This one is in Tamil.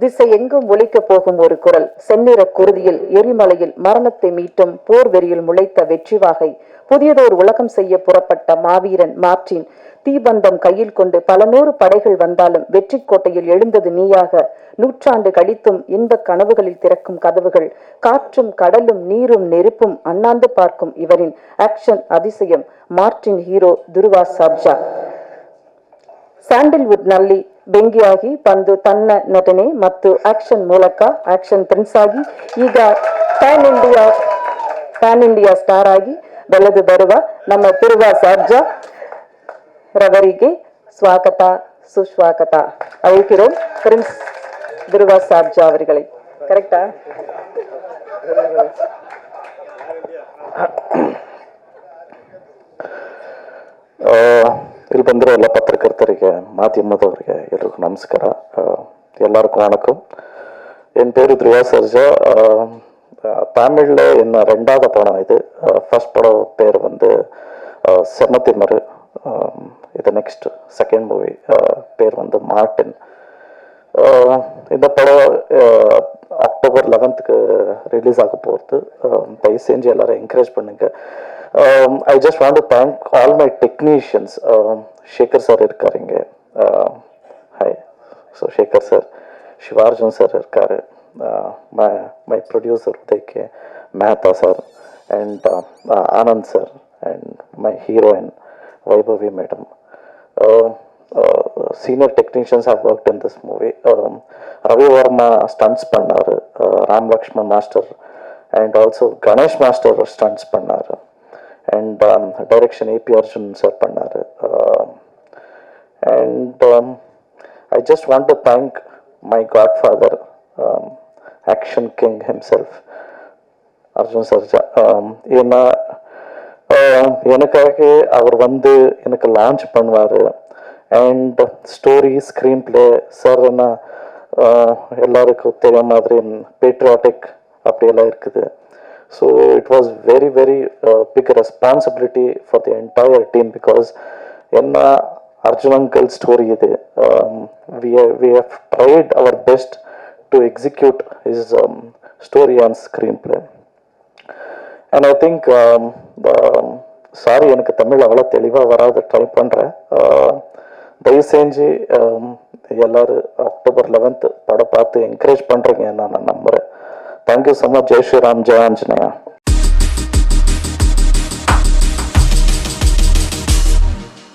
திசை எங்கும் ஒலிக்கப் போகும் ஒரு குரல். செந்நிற குருதியில் எரிமலையில் மரணத்தை மீட்டும் போர் வெறியில் முளைத்த வெற்றி வாகை. புதியதோர் உலகம் செய்ய புறப்பட்ட மாவீரன் மார்டின். தீபந்தம் கையில் கொண்டு பல நூறு படைகள் வந்தாலும் வெற்றி கோட்டையில் எழுந்தது நீயாக. நூற்றாண்டு கழித்தும் இன்பக் கனவுகளில் திறக்கும் கதவுகள். காற்றும் கடலும் நீரும் நெருப்பும் அண்ணாந்து பார்க்கும் இவரின் ஆக்ஷன் அதிசயம். Martin hero Dhruva sabja. Sandalwood நல்லி ಬೆಂಕಿಯಾಗಿ ಬಂದು ತನ್ನ ನಟನೆ ಮತ್ತು ಆಕ್ಷನ್ ಮೂಲಕ ಆಕ್ಷನ್ ಪ್ರಿನ್ಸ್ ಆಗಿ ಈಗ pan India pan India star ಆಗಿ ಬೆಳೆದು ಬರುವ ನಮ್ಮ ತಿರುವ ಸರ್ಜಾ ರವರಿಗೆ ಸ್ವಾಗತ, ಸುಸ್ವಾಗತ. ಅಳಿಕಿರೋ ಪ್ರಿನ್ಸ್ ದುರ್ವ ಸರ್ಜಾ ಅವರುಗಳಿಗೆ ಕರೆಕ್ಟಾ? ಇಲ್ಲಿ ಬಂದಿರೋ ಎಲ್ಲ ಪತ್ರಕರ್ತರಿಗೆ ಮಾಧ್ಯಮದವರಿಗೆ ಎಲ್ರಿಗೂ ನಮಸ್ಕಾರ ಆ, எல்லாருக்கும் வணக்கம் என் பேர் துருவா சர்ஜா தமிழில் என்ன ரெண்டாவது படம் இது ஃபர்ஸ்ட் படம் பேர் வந்து செமத்திமரு இது நெக்ஸ்ட் செகண்ட் மூவி பேர் வந்து மார்டின் ஆஹ் இந்த படம் ஆஹ் அக்டோபர் லெவன்த்துக்கு ரிலீஸ் ஆக போகிறது தயவு செஞ்சு எல்லாரும் என்கரேஜ் பண்ணுங்க I just want to thank all my technicians Sekar sir இருக்காரு இங்கே hi so Sekar sir Sivarjun sir இருக்காரு my my producer உதய்க்கு Mehta sir and Anand sir and my heroine Vaibhavi madam uh, uh, senior technicians have worked in this movie. Um, Ravi Varma stunts பண்ணாரு uh, Ram Lakshman master and also Ganesh and direction AP Arjun sir பண்ணார். அண்ட் ஐ ஜஸ்ட் பண்ணாரு to thank my godfather action king himself Arjun Sarja ஏன்னா um, எனக்காக அவர் வந்து எனக்கு லான்ச் பண்ணுவார். And story screenplay sir என்ன எல்லாருக்கும் தெரிய மாதிரி பேட்ரியாட்டிக் அப்படியெல்லாம் இருக்குது. So it was very very big responsibility for the entire team because என்ன அர்ஜுன் அங்கிள் ஸ்டோரி இது. Have, we have tried our best to execute is story on screenplay and I think sorry எனக்கு தமிழ் அவ்வளோ தெளிவாக வராது ட்ரை பண்ணுறேன் தயவு செஞ்சு எல்லோரும் எல்லாரும் அக்டோபர் லெவன்த்து படம் பார்த்து என்கரேஜ் பண்ணுறீங்க நான் நான் நம்புகிறேன் థ్యాంక్ యూ సో మచ్ జై శ్రీరామ్ జయ ఆంజనేయ